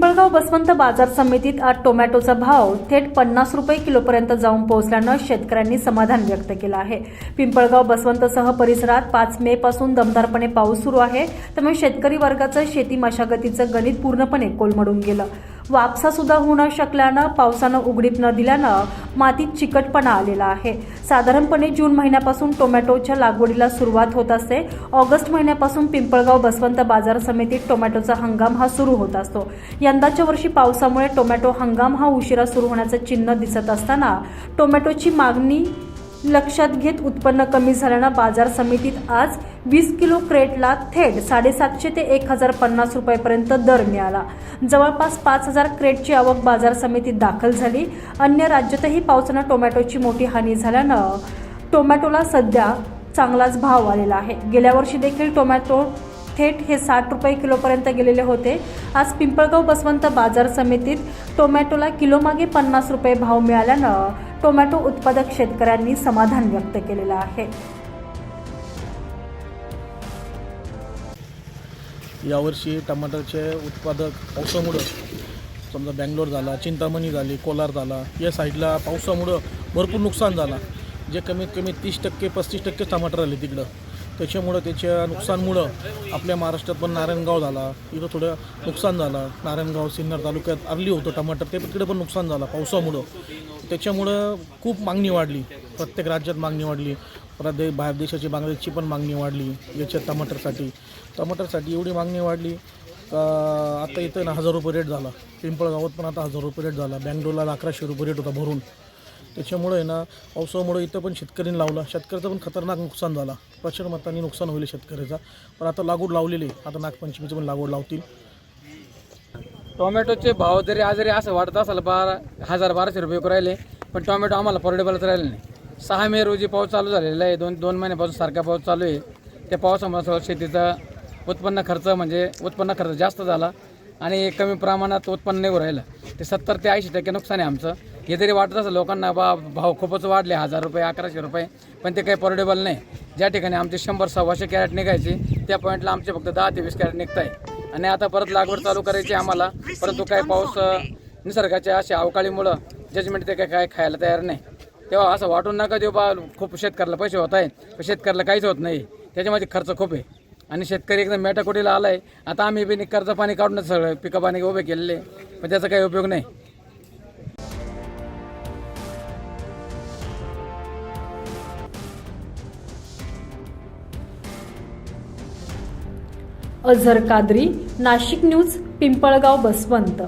पिंपळगाव बसवंत बाजार समितीत आज टोमॅटोचा भाव थेट पन्नास रुपये किलोपर्यंत जाऊन पोहोचल्यानं शेतकऱ्यांनी समाधान व्यक्त केलं आहे. पिंपळगाव बसवंतसह परिसरात पाच मे पासून दमदारपणे पाऊस सुरू आहे. त्यामुळे शेतकरी वर्गाचं शेती मशागतीचं गणित पूर्णपणे कोलमडून गेलं. वापसासुद्धा होऊ न शकल्यानं पावसानं उघडीप न दिल्यानं मातीत चिकटपणा आलेला आहे. साधारणपणे जून महिन्यापासून टोमॅटोच्या लागवडीला सुरुवात होत असते. ऑगस्ट महिन्यापासून पिंपळगाव बसवंत बाजार समितीत टोमॅटोचा हंगाम हा सुरू होत असतो. यंदाच्या वर्षी पावसामुळे टोमॅटो हंगाम हा उशिरा सुरू होण्याचं चिन्ह दिसत असताना टोमॅटोची मागणी लक्षात घेत उत्पन्न कमी झाल्यानं बाजार समितीत आज वीस किलो क्रेटला थेट साडेसातशे ते एक हजार पन्नास रुपयेपर्यंत दर मिळाला. जवळपास पाच हजार क्रेटची आवक बाजार समितीत दाखल झाली. अन्य राज्यातही पावसानं टोमॅटोची मोठी हानी झाल्यानं टोमॅटोला सध्या चांगलाच भाव आलेला आहे. गेल्या वर्षी देखील टोमॅटो थेट हे साठ रुपये किलोपर्यंत गेलेले होते. आज पिंपळगाव बसवंत बाजार समितीत टोमॅटोला किलोमागे पन्नास रुपये भाव मिळाल्यानं टोमॅटो उत्पादक शेतकऱ्यांनी समाधान व्यक्त केलेलं आहे. यावर्षी टमाटरचे उत्पादक पावसामुळं समजा बँगलोर झाला चिंतामणी झाली कोलार झाला या साईडला पावसामुळं भरपूर नुकसान झाला. जे कमीत कमी तीस टक्के पस्तीस टक्के टमाटर आले तिकडं. त्याच्यामुळं त्याच्या नुकसानमुळं आपल्या महाराष्ट्रात पण नारायणगाव झाला. इथं थोडं नुकसान झालं. नारायणगाव सिन्नर तालुक्यात आरली होतं टमाटर. ते तिकडे पण नुकसान झालं पावसामुळं. त्याच्यामुळं खूप मागणी वाढली. प्रत्येक राज्यात मागणी वाढली. परत दे बाहेर देशाची बांगलादेशची पण मागणी वाढली याच्या टमाटरसाठी. टमाटरसाठी एवढी मागणी वाढली का आता इथं ना हजार रुपये रेट झाला. पिंपळगावात पण आता हजार रुपये रेट झाला. बँगलोरला अकराशे रुपये रेट होता भरून. त्याच्यामुळे ना पावसामुळे इथं पण शेतकऱ्यांनी लावला. शेतकऱ्याचं पण खतरनाक नुकसान झाला. प्रचंड मतांनी नुकसान होईल शेतकऱ्याचा. पण आता लागवड लावलेली आहे. आता नागपंचमीचं पण लागवड लावतील. टोमॅटोचे भाव जरी आजरी असं वाटत असाल बारा हजार बाराशे रुपये राहिले पण टोमॅटो आम्हाला परवडेबलच राहिले नाही. सहा मे रोजी पाऊस चालू झालेला आहे. दोन दोन महिन्यापासून सारखा पाऊस चालू आहे. त्या पावसामुळे सगळं शेतीचा उत्पन्न खर्च म्हणजे उत्पन्न खर्च जास्त झाला आणि कमी प्रमाणात उत्पन्न नाही राहिलं. ते सत्तर ते ऐंशी टक्के नुकसान आहे आमचं. हे जरी वाटत असेल लोकांना बा भाव खूपच वाढले. हजार रुपये अकराशे रुपये. पण ते काही परवडेबल नाही. ज्या ठिकाणी आमचे शंभर सव्वाशे कॅरेट निघायचे त्या पॉईंटला आमचे फक्त दहा ते वीस कॅरेट निघत आहे आणि आता परत लागवड चालू करायची आम्हाला. परंतु काय पाऊस निसर्गाच्या अशा अवकाळीमुळं जजमेंट ते काय काय खायला तयार नाही. तेव्हा असं वाटून नका देऊ बा खूप शेतकऱ्याला पैसे होत आहे पण शेतकऱ्याला काहीच होत नाही. त्याच्यामध्ये खर्च खूप आहे. आणि शेतकरी एकदम मेटाकोटीला आला आहे आता आम्ही बी कर्ज पाणी काढूनच सगळं पिकं पाणी उभे केलेले. पण त्याचा काही उपयोग नाही. अझर कादरी नाशिक न्यूज पिंपळगाव बसवंत.